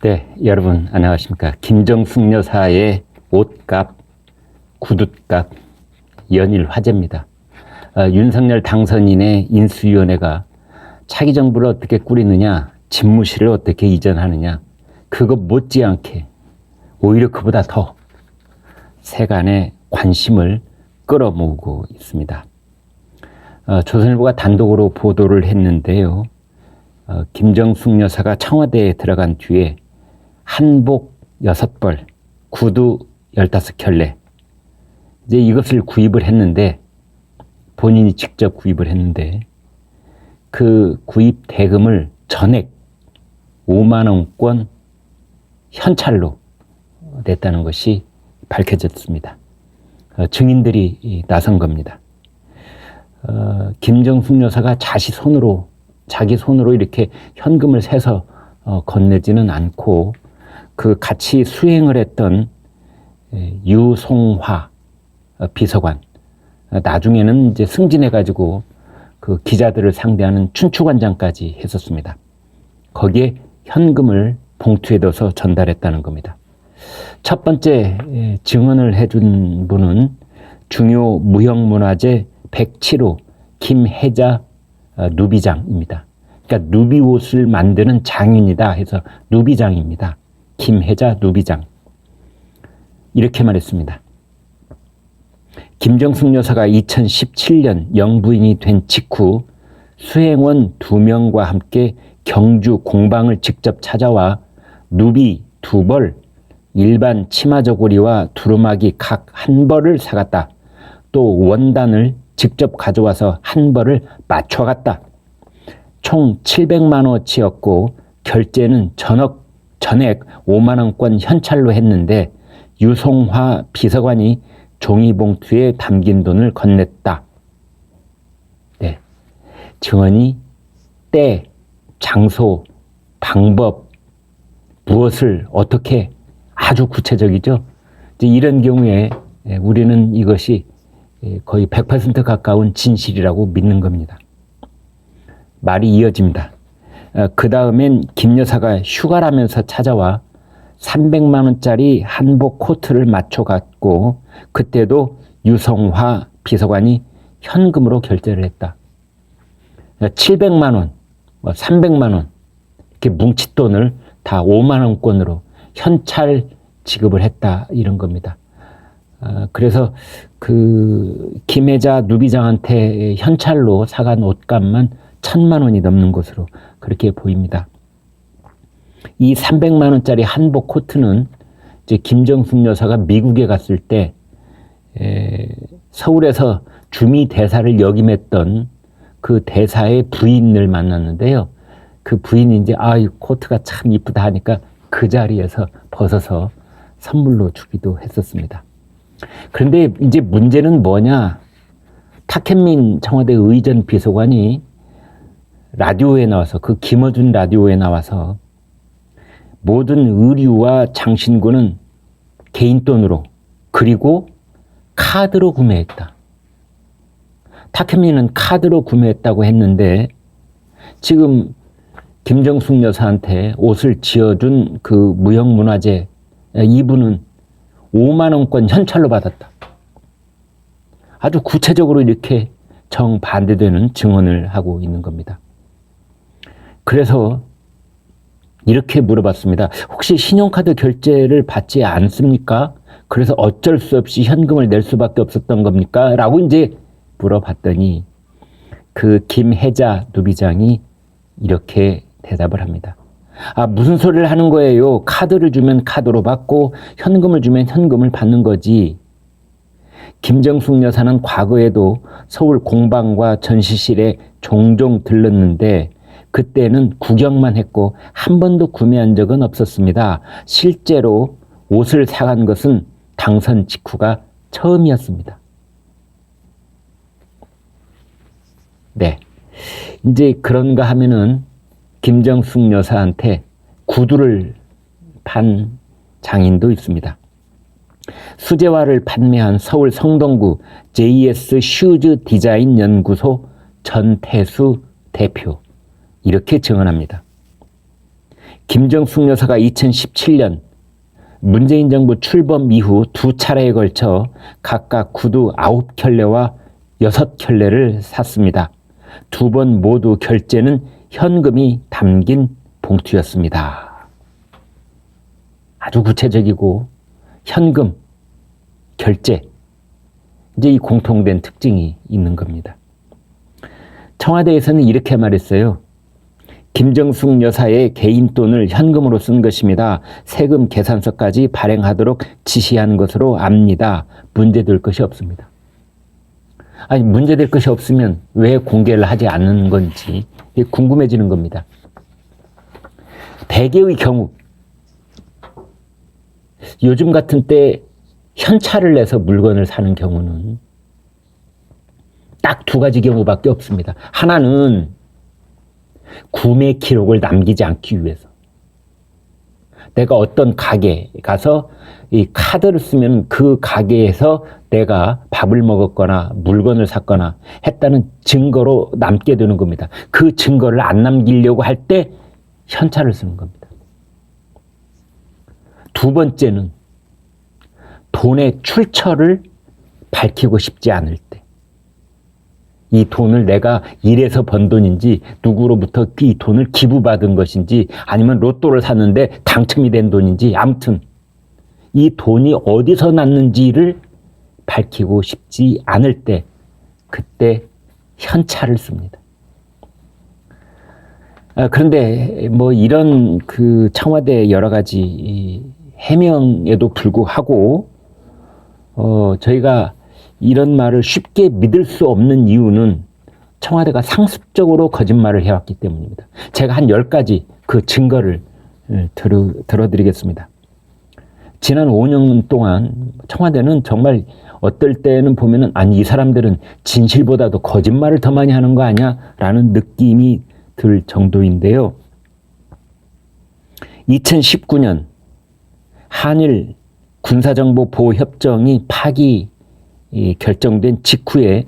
네, 여러분 안녕하십니까. 김정숙 여사의 옷값, 구둣값, 연일 화제입니다. 어, 윤석열 당선인의 인수위원회가 차기 정부를 어떻게 꾸리느냐, 집무실을 어떻게 이전하느냐, 그거 못지않게 오히려 그보다 더 세간의 관심을 끌어모으고 있습니다. 어, 조선일보가 단독으로 보도를 했는데요. 어, 김정숙 여사가 청와대에 들어간 뒤에 한복 여섯 벌, 구두 열다섯 켤레. 이제 이것을 구입을 했는데 본인이 직접 구입을 했는데 그 구입 대금을 전액 5만 원권 현찰로 냈다는 것이 밝혀졌습니다. 어, 증인들이 이, 나선 겁니다. 어, 김정숙 여사가 자시 손으로 자기 손으로 이렇게 현금을 세서 어, 건네지는 않고 그 같이 수행을 했던 에, 유송화 어, 비서관 어, 나중에는 이제 승진해 가지고 그 기자들을 상대하는 춘추관장까지 했었습니다. 거기에 현금을 봉투에 넣어서 전달했다는 겁니다. 첫 번째 에, 증언을 해준 분은 중요 무형문화재 107호 김혜자 어, 누비장입니다. 그러니까 누비 옷을 만드는 장인이다 해서 누비장입니다. 김혜자 누비장. 이렇게 말했습니다. 김정숙 여사가 2017년 영부인이 된 직후 수행원 두 명과 함께 경주 공방을 직접 찾아와 누비 두 벌, 일반 치마 저고리와 두루마기 각 한 벌을 사갔다. 또 원단을 직접 가져와서 한 벌을 맞춰갔다. 총 700만 원어치였고 결제는 전억 전액 5만 원권 현찰로 했는데 유송화 비서관이 종이봉투에 담긴 돈을 건넸다. 네. 증언이 때, 장소, 방법, 무엇을 어떻게 아주 구체적이죠. 이런 경우에 예, 우리는 이것이 예, 거의 100% 가까운 진실이라고 믿는 겁니다. 말이 이어집니다. 그 다음엔 김 여사가 휴가라면서 찾아와 300만 원짜리 한복 코트를 맞춰 갔고 그때도 유성화 비서관이 현금으로 결제를 했다. 700만 원, 뭐 300만 원 이렇게 뭉칫 돈을 다 5만 원권으로 현찰 지급을 했다 이런 겁니다. 어, 그래서 그 김혜자 누비장한테 현찰로 사간 옷값만 천만 원이 넘는 것으로 그렇게 보입니다. 이 300만 원짜리 한복 코트는 이제 김정숙 여사가 미국에 갔을 때 에, 서울에서 주미 대사를 역임했던 그 대사의 부인을 만났는데요. 그 부인이 이제 아이 코트가 참 이쁘다 하니까 그 자리에서 벗어서 선물로 주기도 했었습니다. 그런데 이제 문제는 뭐냐? 탁현민 청와대 의전 비서관이 라디오에 나와서 그 김어준 라디오에 나와서 모든 의류와 장신구는 개인 돈으로 그리고 카드로 구매했다. 탁현민은 카드로 구매했다고 했는데 지금 김정숙 여사한테 옷을 지어준 그 무형문화재 이분은 5만 원권 현찰로 받았다. 아주 구체적으로 이렇게 정반대되는 증언을 하고 있는 겁니다. 그래서 이렇게 물어봤습니다. 혹시 신용카드 결제를 받지 않습니까? 그래서 어쩔 수 없이 현금을 낼 수밖에 없었던 겁니까? 라고 이제 물어봤더니 그 김혜자 누비장이 이렇게 대답을 합니다. 아, 무슨 소리를 하는 거예요? 카드를 주면 카드로 받고 현금을 주면 현금을 받는 거지. 김정숙 여사는 과거에도 서울 공방과 전시실에 종종 들렀는데 그때는 구경만 했고 한 번도 구매한 적은 없었습니다. 실제로 옷을 사간 것은 당선 직후가 처음이었습니다. 네. 이제 그런가 하면은 김정숙 여사한테 구두를 판 장인도 있습니다. 수제화를 판매한 서울 성동구 JS 슈즈 디자인 연구소 전태수 대표 이렇게 증언합니다. 김정숙 여사가 2017년 문재인 정부 출범 이후 두 차례에 걸쳐 각각 구두 9켤레와 6켤레를 샀습니다. 두 번 모두 결제는 현금이 담긴 봉투였습니다. 아주 구체적이고 현금 결제 이제 이 공통된 특징이 있는 겁니다. 청와대에서는 이렇게 말했어요. 김정숙 여사의 개인 돈을 현금으로 쓴 것입니다. 세금 계산서까지 발행하도록 지시한 것으로 압니다. 문제될 것이 없습니다. 아니, 문제될 것이 없으면 왜 공개를 하지 않는 건지 궁금해지는 겁니다. 대개의 경우, 요즘 같은 때 현찰을 내서 물건을 사는 경우는 딱 두 가지 경우밖에 없습니다. 하나는 구매 기록을 남기지 않기 위해서. 내가 어떤 가게에 가서 이 카드를 쓰면 그 가게에서 내가 밥을 먹었거나 물건을 샀거나 했다는 증거로 남게 되는 겁니다. 그 증거를 안 남기려고 할 때 현찰을 쓰는 겁니다. 두 번째는 돈의 출처를 밝히고 싶지 않을 때. 이 돈을 내가 일해서 번 돈인지 누구로부터 이 돈을 기부받은 것인지 아니면 로또를 샀는데 당첨이 된 돈인지 아무튼 이 돈이 어디서 났는지를 밝히고 싶지 않을 때 그때 현찰을 씁니다. 아, 그런데 뭐 이런 그 청와대 여러 가지 해명에도 불구하고 어 저희가 이런 말을 쉽게 믿을 수 없는 이유는 청와대가 상습적으로 거짓말을 해왔기 때문입니다. 제가 한 10가지 그 증거를 들어, 들어드리겠습니다. 지난 5년 동안 청와대는 정말 어떨 때는 보면은 아니 이 사람들은 진실보다도 거짓말을 더 많이 하는 거 아니야? 라는 느낌이 들 정도인데요. 2019년 한일 군사정보 보호 협정이 파기 결정된 직후에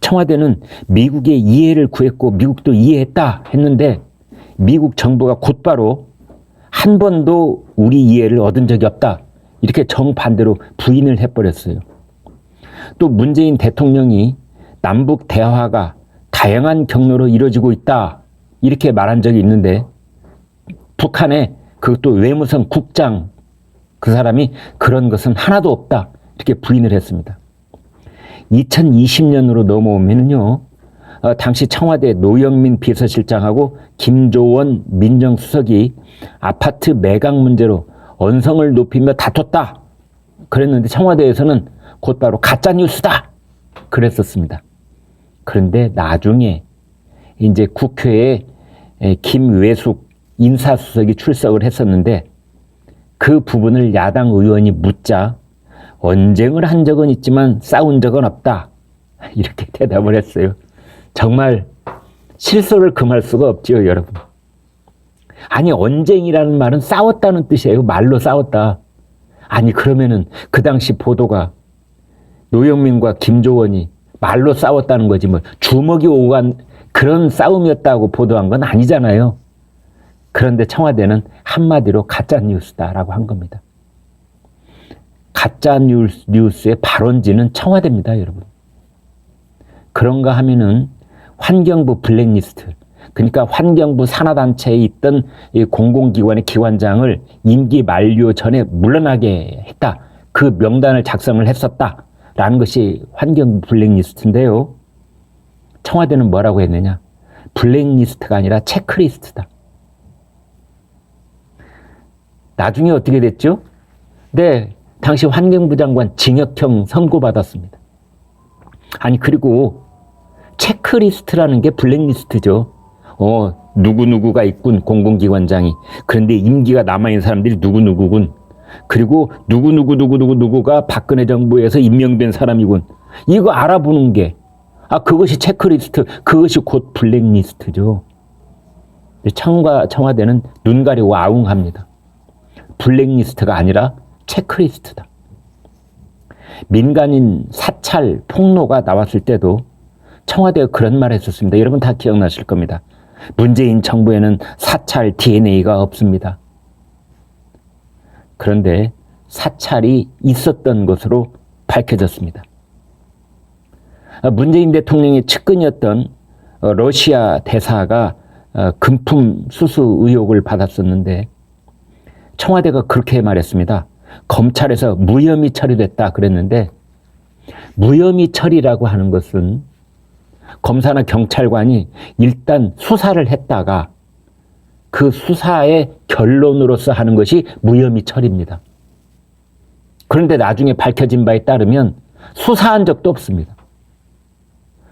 청와대는 미국의 이해를 구했고 미국도 이해했다 했는데 미국 정부가 곧바로 한 번도 우리 이해를 얻은 적이 없다. 이렇게 정반대로 부인을 해버렸어요. 또 문재인 대통령이 남북 대화가 다양한 경로로 이루어지고 있다. 이렇게 말한 적이 있는데 북한의 그것도 외무성 국장 그 사람이 그런 것은 하나도 없다. 이렇게 부인을 했습니다. 2020년으로 넘어오면요. 어, 당시 청와대 노영민 비서실장하고 김조원 민정수석이 아파트 매각 문제로 언성을 높이며 다퉜다. 그랬는데 청와대에서는 곧바로 가짜뉴스다. 그랬었습니다. 그런데 나중에 이제 국회에 김외숙 인사수석이 출석을 했었는데 그 부분을 야당 의원이 묻자 언쟁을 한 적은 있지만 싸운 적은 없다. 이렇게 대답을 했어요. 정말 실소를 금할 수가 없지요, 여러분. 아니, 언쟁이라는 말은 싸웠다는 뜻이에요. 말로 싸웠다. 아니, 그러면은 그 당시 보도가 노영민과 김조원이 말로 싸웠다는 거지, 뭐, 주먹이 오간 그런 싸움이었다고 보도한 건 아니잖아요. 그런데 청와대는 한마디로 가짜뉴스다라고 한 겁니다. 가짜 뉴스의 발원지는 청와대입니다, 여러분. 그런가 하면은 환경부 블랙리스트, 그러니까 환경부 산하단체에 있던 이 공공기관의 기관장을 임기 만료 전에 물러나게 했다. 그 명단을 작성을 했었다. 라는 것이 환경부 블랙리스트인데요. 청와대는 뭐라고 했느냐? 블랙리스트가 아니라 체크리스트다. 나중에 어떻게 됐죠? 네, 당시 환경부 장관 징역형 선고받았습니다. 아니, 그리고 체크리스트라는 게 블랙리스트죠. 어, 누구누구가 있군, 공공기관장이. 그런데 임기가 남아있는 사람들이 누구누구군. 그리고 누구누구누구누구누구가 박근혜 정부에서 임명된 사람이군. 이거 알아보는 게, 아, 그것이 체크리스트, 그것이 곧 블랙리스트죠. 청와, 청와대는 눈 가리고 아웅합니다. 블랙리스트가 아니라 체크리스트다. 민간인 사찰, 폭로가 나왔을 때도 청와대가 그런 말 했었습니다. 여러분 다 기억나실 겁니다. 문재인 정부에는 사찰 DNA가 없습니다. 그런데 사찰이 있었던 것으로 밝혀졌습니다. 아, 문재인 대통령의 측근이었던 어, 러시아 대사가 어, 금품 수수 의혹을 받았었는데 청와대가 그렇게 말했습니다. 검찰에서 무혐의 처리됐다 그랬는데 무혐의 처리라고 하는 것은 검사나 경찰관이 일단 수사를 했다가 그 수사의 결론으로서 하는 것이 무혐의 처리입니다. 그런데 나중에 밝혀진 바에 따르면 수사한 적도 없습니다.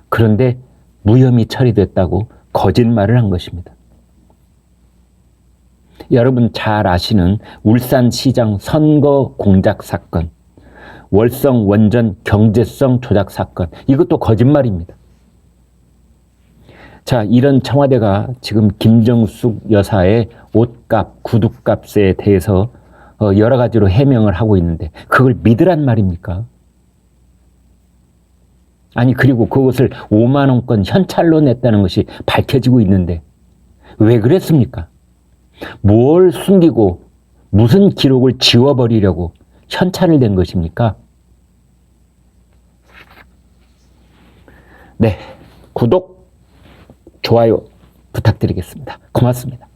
그런데 무혐의 처리됐다고 거짓말을 한 것입니다. 여러분 잘 아시는 울산시장 선거 공작 사건, 월성 원전 경제성 조작 사건, 이것도 거짓말입니다. 자, 이런 청와대가 지금 김정숙 여사의 옷값, 구두값에 대해서 어, 여러 가지로 해명을 하고 있는데 그걸 믿으란 말입니까? 아니 그리고 그것을 5만 원권 현찰로 냈다는 것이 밝혀지고 있는데 왜 그랬습니까? 뭘 숨기고 무슨 기록을 지워버리려고 현찰을 낸 것입니까? 네, 구독, 좋아요 부탁드리겠습니다. 고맙습니다.